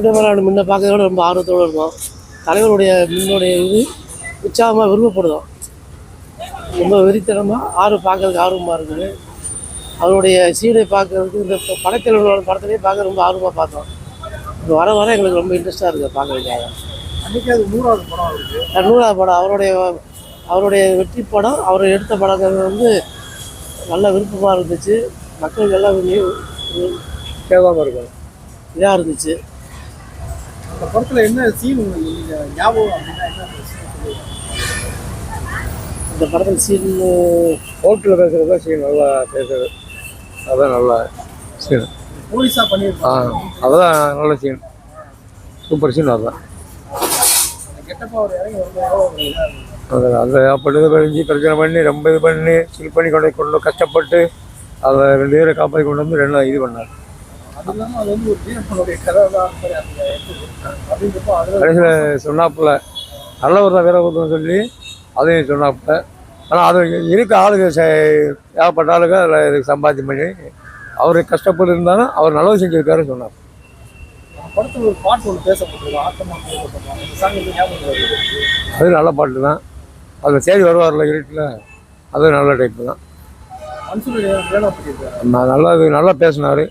Captain விளையாடு முன்ன பார்க்கறதோட ரொம்ப ஆர்வத்தோடு இருக்கும் தலைவருடைய முன்னுடைய இது உற்சாகமாக விரும்பப்படுதோம். ரொம்ப வெறித்தனமாக ஆர்வம் பார்க்கறதுக்கு ஆர்வமாக இருக்குது அவருடைய சீடை பார்க்கறதுக்கு இந்த ப- படத்தில் பார்க்க ரொம்ப ஆர்வமாக பார்த்தோம். இப்போ வர வர எங்களுக்கு ரொம்ப இன்ட்ரெஸ்ட்டாக இருக்குது பார்க்கறதுக்காக. அன்னைக்கு அது நூறாவது படம் அவருக்கு. நூறாவது படம். அவருடைய அவருடைய வெற்றி படம் அவர் எடுத்த படங்கள் வந்து நல்ல விருப்பமாக இருந்துச்சு. மக்களுக்கு எல்லாம் கேட்காம இருக்கும். இதாக இருந்துச்சு. அந்த படத்துல என்ன சீன் உங்களுக்கு ஞாபகம் அப்படின்னா என்ன? இந்த படத்தில் சீன் ஹோட்டலில் பேசுகிறது தான் சீன் நல்லா பேசுறது அதான் நல்லா சீன் போலீஸா ஆ பண்ணியிருப்பாங்க அதுதான் நல்ல சீன் சூப்பர் சீன் அதுதான். இதா அந்த அப்படி இது பண்ணி பிரச்சனை பண்ணி ரொம்ப இது பண்ணி சில் பண்ணி கொண்டு கொண்டு கஷ்டப்பட்டு அதை ரெண்டு பேரை காப்பாற்றி கொண்டு வந்து ரெண்டு இது பண்ணார். அது வந்து ஒரு வீரப்பனுடைய கதை தான். அப்படின்றப்போ அதுல கடைசியில் சொன்னாப்புல நல்லவர் தான் வீரபுத்தம் சொல்லி அதையும் சொன்னாப்புல. ஆனால் அது இருக்க ஆளுங்க ஏகப்பட்ட ஆளுங்க அதில் இதுக்கு சம்பாத்தியம் பண்ணி அவர் கஷ்டப்பட்டு இருந்தாலும் அவர் நல்லது செஞ்சிருக்காருன்னு சொன்னார். படத்துல ஒரு பாட்டு ஒன்று வருது. அது நல்ல பாட்டு தான். அதில் தேடி வருவார்ல இருட்டில் அது நல்ல டைப்பு தான். நான் நல்லா நல்லா பேசினார்.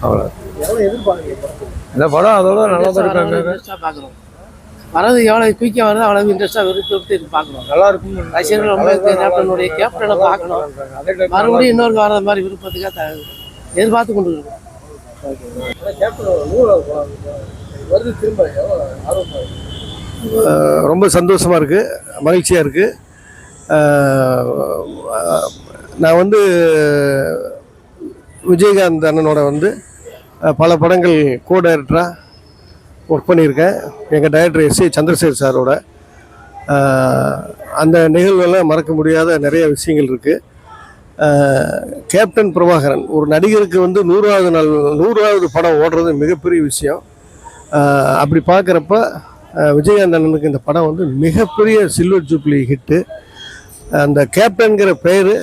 அவ்வளோ இந்த படம் அதோட நல்லா தான் இருக்காங்க வரது எவ்வளோ குயிக்காக வருது அவ்வளோ இன்ட்ரெஸ்ட்டாக விருப்பத்தை பார்க்குறோம் நல்லா இருக்கும் ரசிகர்கள் ரொம்ப கேப்டனுடைய கேப்டனை பார்க்கணும். மறுபடியும் இன்னொரு வர மாதிரி விருப்பத்துக்காக த- எதிர்பார்த்து கொண்டு இருக்கோம் ரொம்ப சந்தோஷமாக இருக்குது மகிழ்ச்சியாக இருக்குது நான் வந்து விஜயகாந்த் அண்ணனோட வந்து பல படங்கள் கோ டைரக்டராக ஒர்க் பண்ணியிருக்கேன். எங்கள் டைரக்டர் எஸ் ஏ சந்திரசேகர் சாரோட. அந்த நிகழ்வுகள்லாம் மறக்க முடியாத நிறைய விஷயங்கள் இருக்குது கேப்டன் பிரபாகரன் ஒரு நடிகருக்கு வந்து நூறாவது நாள் நூறாவது படம் ஓடுறது மிகப்பெரிய விஷயம். அப்படி பார்க்குறப்ப விஜயகாந்த் அண்ணனுக்கு இந்த படம் வந்து மிகப்பெரிய சில்வர் ஜூப்ளி ஹிட்டு அந்த கேப்டன்கிற பெயர்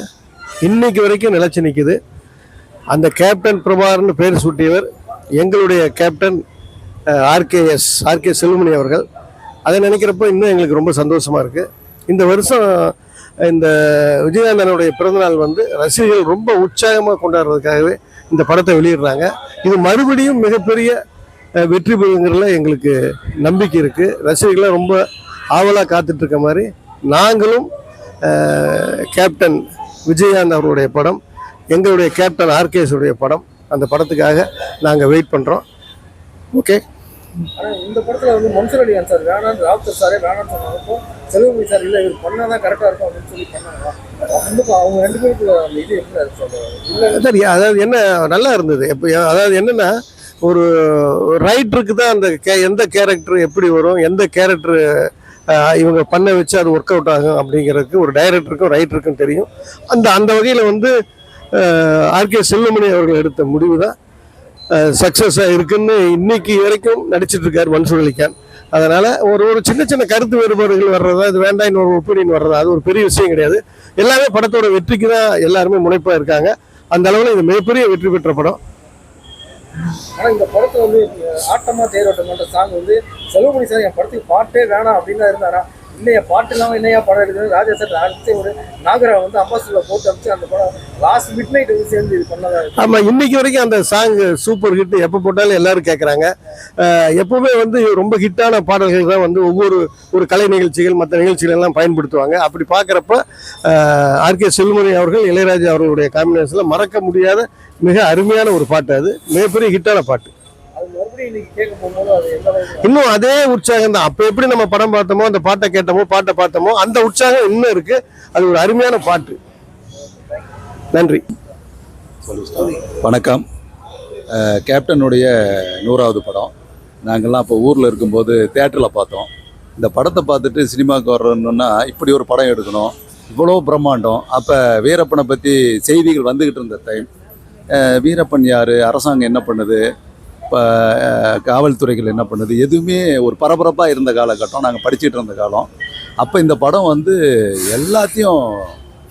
இன்னைக்கு வரைக்கும் நிலச்சி நிற்கிது அந்த கேப்டன் பிரபாகர்னு பேர் சூட்டியவர் எங்களுடைய கேப்டன் ஆர்கேஎஸ் ஆர்கே செல்வமணி அவர்கள். அதை நினைக்கிறப்போ இன்னும் எங்களுக்கு ரொம்ப சந்தோஷமாக இருக்குது இந்த வருஷம் இந்த விஜயகாந்தனுடைய பிறந்தநாள் வந்து ரசிகர்கள் ரொம்ப உற்சாகமாக கொண்டாடுறதுக்காகவே இந்த படத்தை வெளியிடுறாங்க. இது மறுபடியும் மிகப்பெரிய வெற்றி பெறுங்கிறதுல எங்களுக்கு நம்பிக்கை இருக்குது ரசிகர்களை ரொம்ப ஆவலாக காத்துட்ருக்க மாதிரி நாங்களும் கேப்டன் விஜயகாந்த் அவருடைய படம் எங்களுடைய கேப்டன் ஆர்கேஎஸ் உடைய படம். அந்த படத்துக்காக நாங்கள் வெயிட் பண்ணுறோம் ஓகே இந்த படத்துல வந்து மன்சூர் அலி சார் வேணான்னு ராவுத்தர் சாரே வேணாம்னு சொன்னப்போ செல்வமணி சார் இல்லை இவர் பண்ணாதான் கரெக்டாக இருக்கும் அப்படின்னு சொல்லி பண்ணாங்க அவங்க ரெண்டு பேருக்குள்ள அந்த இது எப்படி இருக்கு சொல்லுவாங்க இல்லை சரி அதாவது என்ன நல்லா இருந்தது. எப்போ அதாவது என்னென்னா ஒரு ரைட்டருக்கு தான் அந்த கே எந்த கேரக்டர் எப்படி வரும் எந்த கேரக்டர் இவங்க பண்ண வச்சு அது ஒர்க் அவுட் ஆகும் அப்படிங்கிறதுக்கு ஒரு டைரக்டருக்கும் ரைட்டருக்கும் தெரியும். அந்த அந்த வகையில் வந்து ஆர்கே செல்லுமணி அவர்கள் எடுத்த முடிவு தான் சக்ஸஸாக இருக்குன்னு இன்னைக்கு வரைக்கும் நடிச்சிட்டு இருக்கார் மன்சூர் அதனால் ஒரு ஒரு சின்ன சின்ன கருத்து வேறுபாடுகள் வர்றதா இது வேண்டாம் இன்னொரு ஒப்பீனியன் வர்றதா அது ஒரு பெரிய விஷயம் கிடையாது. எல்லாமே படத்தோட வெற்றிக்கு தான் எல்லாருமே முனைப்பாக இருக்காங்க. அந்த அளவில் இது மிகப்பெரிய வெற்றி பெற்ற படம். ஆனால் இந்த படத்தை வந்து ஆட்டமாக ஆட்டமா சாங் வந்து செல்வமணி சார் என் படத்துக்கு பாட்டே வேணாம் அப்படின்னு தான் இருந்தாரா? இல்லையா பாட்டு இல்லாமல் என்னையா படம் எடுக்கிறது? ராஜா சார் அடுத்து ஒரு நாகரா வந்து அம்பாசிடர் போட்டு அமைச்சு அந்த படம் லாஸ்ட் மிட் நைட் வந்து சேர்ந்து இது பண்ணதா ஆமாம் இன்னைக்கு வரைக்கும் அந்த சாங் சூப்பர் ஹிட் எப்போ போட்டாலும் எல்லாரும் கேட்குறாங்க எப்பவுமே வந்து ரொம்ப ஹிட்டான பாடல்கள் தான் வந்து ஒவ்வொரு ஒரு கலை நிகழ்ச்சிகள் மற்ற நிகழ்ச்சிகள் எல்லாம் பயன்படுத்துவாங்க. அப்படி பார்க்குறப்ப ஆர்கே செல்வமணி அவர்கள் இளையராஜா அவர்களுடைய காம்பினேஷனில் மறக்க முடியாத மிக அருமையான ஒரு பாட்டு அது. மிகப்பெரிய ஹிட்டான பாட்டு. இன்னும் அதே உற்சாகம் தான். அப்போ எப்படி நம்ம படம் பார்த்தோமோ அந்த பாட்டை கேட்டோமோ பாட்டை பார்த்தோமோ அந்த உற்சாகம் இன்னும் இருக்கு. அது ஒரு அருமையான பாட்டு. நன்றி. வணக்கம். கேப்டனுடைய நூறாவது படம். நாங்கள்லாம் அப்போ ஊரில் இருக்கும்போது தேட்டரில் பார்த்தோம். இந்த படத்தை பார்த்துட்டு சினிமாவுக்கு வர்றோன்னா இப்படி ஒரு படம் எடுக்கணும். இவ்வளோ பிரம்மாண்டம். அப்போ வீரப்பனை பற்றி செய்திகள் வந்துக்கிட்டு இருந்த டைம் வீரப்பன் யார்? அரசாங்கம் என்ன பண்ணுது? காவல்துறைகள் என்ன பண்ணுது? எதுவுமே ஒரு பரபரப்பாக இருந்த காலகட்டம் நாங்கள் படிச்சுட்டு இருந்த காலம். அப்போ இந்த படம் வந்து எல்லாத்தையும்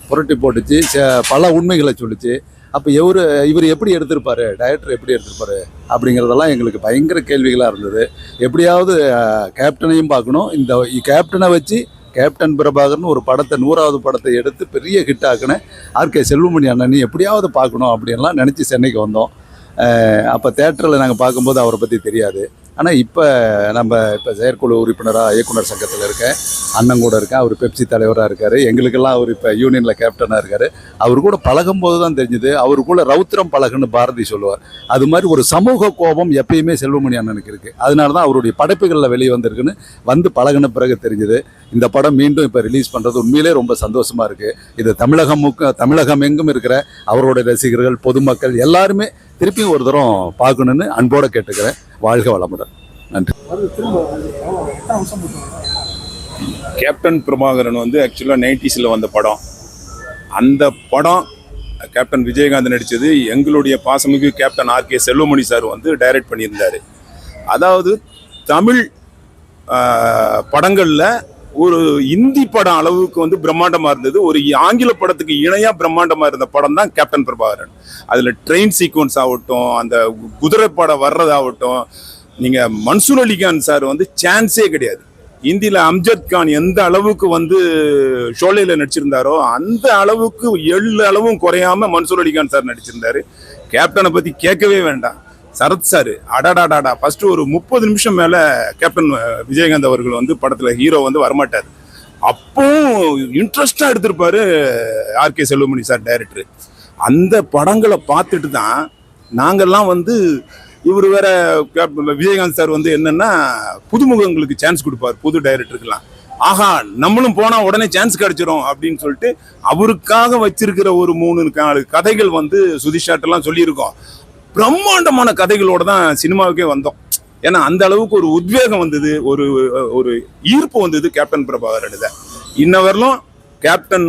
புரட்டி போட்டுச்சு. ச- பல உண்மைகளை சொல்லிச்சு. அப்போ இவர் இவர் எப்படி எடுத்திருப்பார்? டைரக்டர் எப்படி எடுத்திருப்பாரு? அப்படிங்கிறதெல்லாம் எங்களுக்கு பயங்கர கேள்விகளாக இருந்தது. எப்படியாவது கேப்டனையும் பார்க்கணும். இந்த கேப்டனை வச்சு கேப்டன் பிரபாகர்னு ஒரு படத்தை நூறாவது படத்தை எடுத்து பெரிய ஹிட் ஆக்கின ஆர்கே செல்வமணி அண்ணன் எப்படியாவது பார்க்கணும் அப்படின்லாம் நினச்சி சென்னைக்கு வந்தோம். அப்போ தேட்டரில் நாங்கள் பார்க்கும்போது அவரை பற்றி தெரியாது. ஆனால் இப்போ நம்ம இப்போ செயற்குழு உறுப்பினராக இயக்குனர் சங்கத்தில் இருக்கேன் அண்ணன் கூட இருக்கேன் அவர் பெப்சி தலைவராக இருக்கார். எங்களுக்கெல்லாம் அவர் இப்போ யூனியனில் கேப்டனாக இருக்கார். அவர் கூட பழகும்போது தான் தெரிஞ்சுது. அவர் கூட ரௌத்திரம் பழகுன்னு பாரதி சொல்லுவார். அது மாதிரி ஒரு சமூக கோபம் எப்பயுமே செல்வமணி அண்ணனுக்கு இருக்குது அதனால தான் அவருடைய படைப்புகளில் வெளியே வந்திருக்குன்னு வந்து பழகுன பிறகு தெரிஞ்சுது. இந்த படம் மீண்டும் இப்போ ரிலீஸ் பண்ணுறது உண்மையிலே ரொம்ப சந்தோஷமாக இருக்குது இது தமிழகம் முக்க தமிழகம் எங்கும் இருக்கிற அவருடைய ரசிகர்கள் பொதுமக்கள் எல்லாருமே திருப்பி ஒரு தரம் பார்க்கணுன்னு அன்போடு கேட்டுக்கிறேன். வாழ்க வளமுடன். நன்றி. கேப்டன் பிரபாகரன் வந்து ஆக்சுவலாக நைன்டிஸில் வந்த படம். அந்த படம் கேப்டன் விஜயகாந்த் நடித்தது எங்களுடைய பாசமிகு captain R K Selvamani sir வந்து டைரக்ட் பண்ணியிருந்தார். அதாவது தமிழ் படங்களில் ஒரு இந்தி படம் அளவுக்கு வந்து பிரம்மாண்டமாக இருந்தது. ஒரு ஆங்கில படத்துக்கு இணையாக பிரம்மாண்டமாக இருந்த படம் தான் கேப்டன் பிரபாகரன் அதில் ட்ரெயின் சீக்வன்ஸ் ஆகட்டும் அந்த குதிரை படம் வர்றதாகட்டும் நீங்கள் மன்சூர் அலிகான் சார் வந்து சான்ஸே கிடையாது. இந்தியில அம்ஜத் கான் எந்த அளவுக்கு வந்து ஷோலையில் நடிச்சிருந்தாரோ அந்த அளவுக்கு எள்ளு அளவும் குறையாம மன்சூர் அலிகான் சார் நடிச்சிருந்தாரு. கேப்டனை பத்தி கேட்கவே வேண்டாம். சரத் சார். அடாடாடாடா. ஃபர்ஸ்ட் ஒரு முப்பது நிமிஷம் மேலே கேப்டன் விஜயகாந்த் அவர்கள் வந்து படத்தில் ஹீரோ வந்து வரமாட்டார். அப்பவும் இன்ட்ரெஸ்டாக எடுத்திருப்பாரு ஆர்கே செல்வமணி சார் டைரக்டர் அந்த படங்களை பார்த்துட்டு தான் நாங்கள்லாம் வந்து இவர் வேற கேப்- விஜயகாந்த் சார் வந்து என்னன்னா புதுமுகங்களுக்கு சான்ஸ் கொடுப்பார் புது டைரக்டருக்கெல்லாம் ஆஹா நம்மளும் போனால் உடனே சான்ஸ் கிடைச்சிரும் அப்படின்னு சொல்லிட்டு அவருக்காக வச்சிருக்கிற ஒரு மூணு நாலு கதைகள் வந்து சுதிஷாட்டெல்லாம் சொல்லியிருக்கோம். பிரம்மாண்டமான கதைகளோட தான் சினிமாவுக்கே வந்தோம். ஏன்னா அந்த அளவுக்கு ஒரு உத்வேகம் வந்தது ஒரு ஒரு ஈர்ப்பு வந்தது கேப்டன் பிரபாகர் இன்ன வரலும் கேப்டன்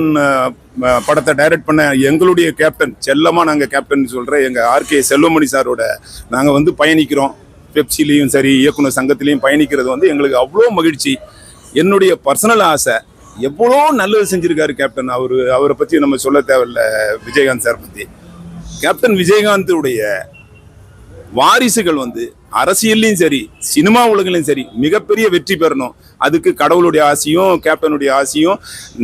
படத்தை டைரக்ட் பண்ண எங்களுடைய கேப்டன் செல்லமாக நாங்கள் கேப்டன் சொல்கிற எங்கள் ஆர்கே செல்வமணி சாரோட நாங்கள் வந்து பயணிக்கிறோம். பெப்சிலையும் சரி இயக்குனர் சங்கத்திலையும் பயணிக்கிறது வந்து எங்களுக்கு அவ்வளோ மகிழ்ச்சி. என்னுடைய பர்சனல் ஆசை எவ்வளோ நல்லது செஞ்சுருக்காரு கேப்டன். அவர் அவரை பற்றி நம்ம சொல்ல தேவையில்ல விஜயகாந்த் சார் பற்றி கேப்டன் விஜயகாந்துடைய வாரிசுகள் வந்து அரசியல்லையும் சரி சினிமா உலகிலையும் சரி மிகப்பெரிய வெற்றி பெறணும். அதுக்கு கடவுளுடைய ஆசையும் கேப்டனுடைய ஆசையும்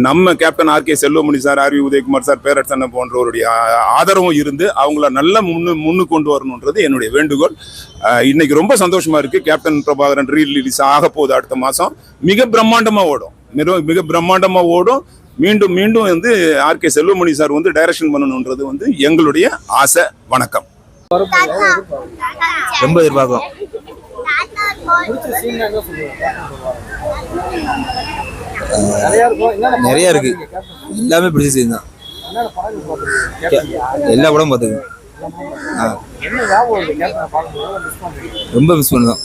நம்ம captain R K Selvamani sir R V Udhayakumar sir Perarasan போன்றவருடைய ஆதரவும் இருந்து அவங்கள நல்ல முன்னு முன்னு கொண்டு வரணுன்றது என்னுடைய வேண்டுகோள். இன்னைக்கு ரொம்ப சந்தோஷமா இருக்கு. கேப்டன் பிரபாகரன் ரீ ரிலீஸ் ஆக போகுது அடுத்த மாசம். மிக பிரம்மாண்டமா ஓடும். மிக மிக பிரம்மாண்டமா ஓடும். மீண்டும் மீண்டும் வந்து ஆர்கே செல்வமணி சார் வந்து டைரக்ஷன் பண்ணணுன்றது வந்து எங்களுடைய ஆசை வணக்கம். ரொம்ப எதிர்பார்க்கும் நிறைய இருக்கு. எல்லாமே பிடிச்ச சீன் தான். எல்லா படமும் பண்ணுறீங்க ரொம்ப மிஸ் பண்ணுதான்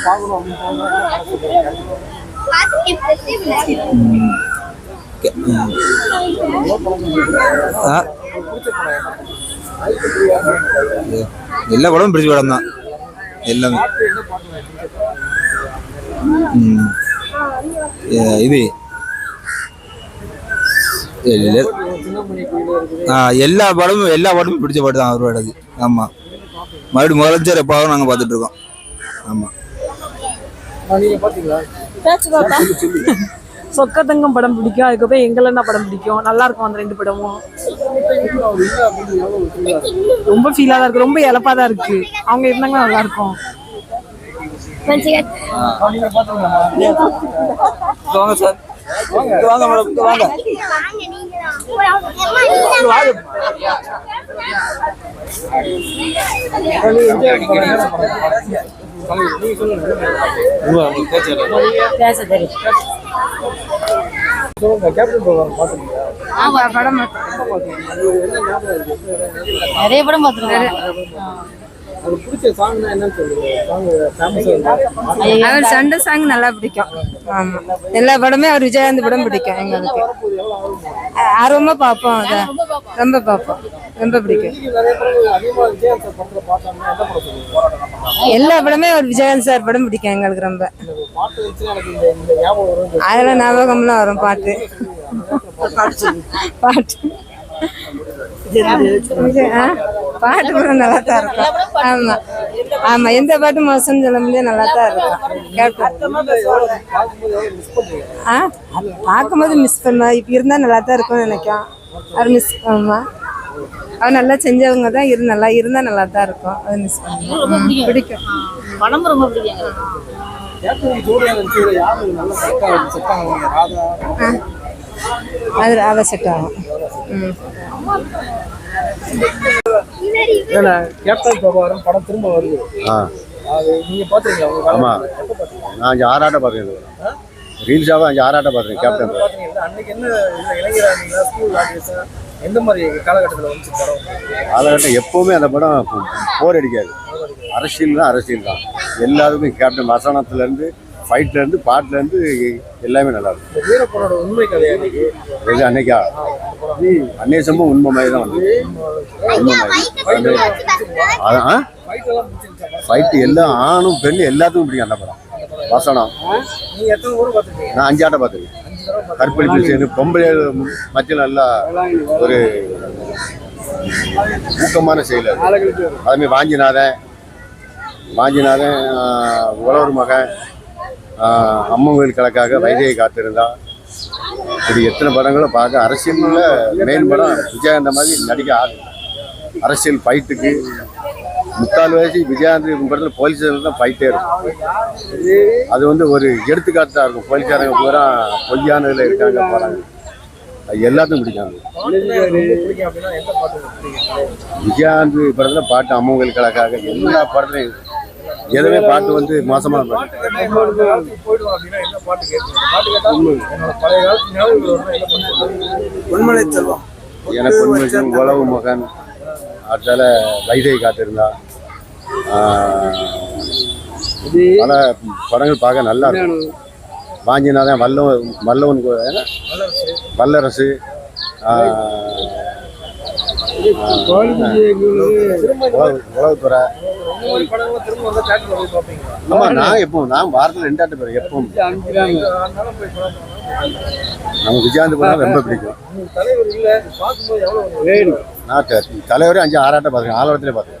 பார்க்கணும் எல்லா படமும் பிடிச்ச படம் தான். எல்லாமே. இது. எல்லா- படமும் எல்லா படமும் பிடிச்ச படம் தான் அவரோடது. ஆமாம் மறுபடியும் முதலமைச்சர் எப்பாவும் நாங்கள் பார்த்துட்டு இருக்கோம். ஆமாம் சொக்கத்தங்கம் படம் பிடிக்கும். அதுக்கப்புறம் எங்களென்ன படம் பிடிக்கும். நல்லா இருக்கும் அந்த ரெண்டு படமும். ரொம்ப ஃபீலாக தான் இருக்கு. ரொம்ப இழப்பா தான் இருக்கு. அவங்க இருந்தாங்கன்னா நல்லா இருக்கும் வாங்க சார். வாங்க மேடம் வாங்க. பாத்தீங்களா ஆமா படம் நிறைய படம் அவர் சண்டை சாங் நல்லா பிடிக்கும். ஆமா. எல்லா படமே அவர் விஜயகாந்த் படம் பிடிக்கும் எங்களுக்கு. ஆர்வமா பார்ப்போம் அதை. ரொம்ப பார்ப்போம். ரொம்ப பிடிக்கும். எல்லா படமே ஒரு விஜயகாந்த் சார் படம் பிடிக்கும் எங்களுக்கு ரொம்ப. அதெல்லாம் ஞாபகம்லாம் வரும் பாட்டு. பாட்டு. விஜய், ஆ? பாட்டு கூட நல்லா தான் இருக்கும். ஆமா. ஆமா எந்த பாட்டும் மோசம்னு சொல்ல முடியாது நல்லா தான் இருக்கும். கேட்போம். ஆ? பார்க்கும்போது மிஸ் பண்ணுவா. இப்போ இருந்தால் நல்லா தான் இருக்கும்னு நினைக்கும். அது மிஸ் ஆமா. அவன் நல்லா செஞ்சவங்க தான் இரு நல்லா இருந்தால் நல்லா தான் இருக்கும். அது மிஸ் பண்ணுவோம் பிடிக்கும். படம் ரொம்ப பிடிக்கும். ராதா? அது அதை செட் ஆகும். கேப்டன் பிரபாகரன் படம் திரும்ப வருது. ஆமா. நான் அஞ்சு ஆறாட்ட பார்த்துருக்கேன் ரீல்ஸாக அஞ்சு ஆறாட்ட பார்த்துருக்கேன் கேப்டன் எந்த மாதிரி காலகட்டத்தில் படம் காலகட்டம் எப்போவுமே அந்த படம் போர் அடிக்காது. அரசியல் தான் அரசியல் தான். எல்லாத்துக்கும் கேப்டன் வசனத்துலேருந்து ஃபைட்லேருந்து பாட்டுலேருந்து எல்லாமே நல்லா இருக்கும். வீரப்பனோட உண்மை கதையா அன்னைக்கா? அன்னைய சம்பவம் உண்மை மாதிரி தான் வந்து உண்மை மாதிரி. அதான் ஃபைட்டு எல்லாம் ஆணும் பெண் எல்லாத்துக்கும் பிடிக்கும் அந்த படம். வசனம். நான் அஞ்சு ஆட்டை பார்த்துருக்கேன். கற்பழிப்பு சேர்ந்து பொம்பளை மத்தியில் நல்லா ஒரு ஊக்கமான செயல் அது. அதுமாதிரி வாஞ்சிநாதன். வாஞ்சிநாதன் உழவர் மகன் அம்மன் கோயில் கணக்காக வைதையை காத்திருந்தா இப்படி எத்தனை படங்களும் பார்க்க அரசியலில் மெயின் படம் விஜயகாந்த மாதிரி நடிக்க ஆள் அரசியல் ஃபைட்டுக்கு முக்கால் வயசு விஜயகாந்த் படத்தில் போலீஸ் தான் ஃபைட்டே இருக்கும். அது வந்து ஒரு எடுத்துக்காட்டாக இருக்கும். போலீஸாரங்க பூரா பொய்யான இதில் இருக்காங்க போகிறாங்க அது எல்லாத்துக்கும் பிடிக்கும். விஜயாந்திரி படத்தில் பாட்டு அம்மங்கள் கலக்காக எல்லா படத்துலையும் எதுவுமே பாட்டு வந்து மோசமாக செல்வம். எனக்கு உண்மைக்கும் உழவு மகன். அடுத்தால வைதை காத்திருந்தா. பல படங்கள் பார்க்க நல்லா இருக்கும். வாஞ்சிநாதன் வல்லவன் வல்லவன்? வல்லரசு. பார்ப்பீங்களா ஆமா நான் எப்போ நான் வாரத்தில் ரெண்டாட்டு பேர் படம் நம்ம விஜயாந்த் படம் ரொம்ப பிடிக்கும். நான் தலைவரே அஞ்சு ஆறாட்ட பார்த்துருக்கேன். ஆலவரத்திலே பார்த்துருக்கேன்.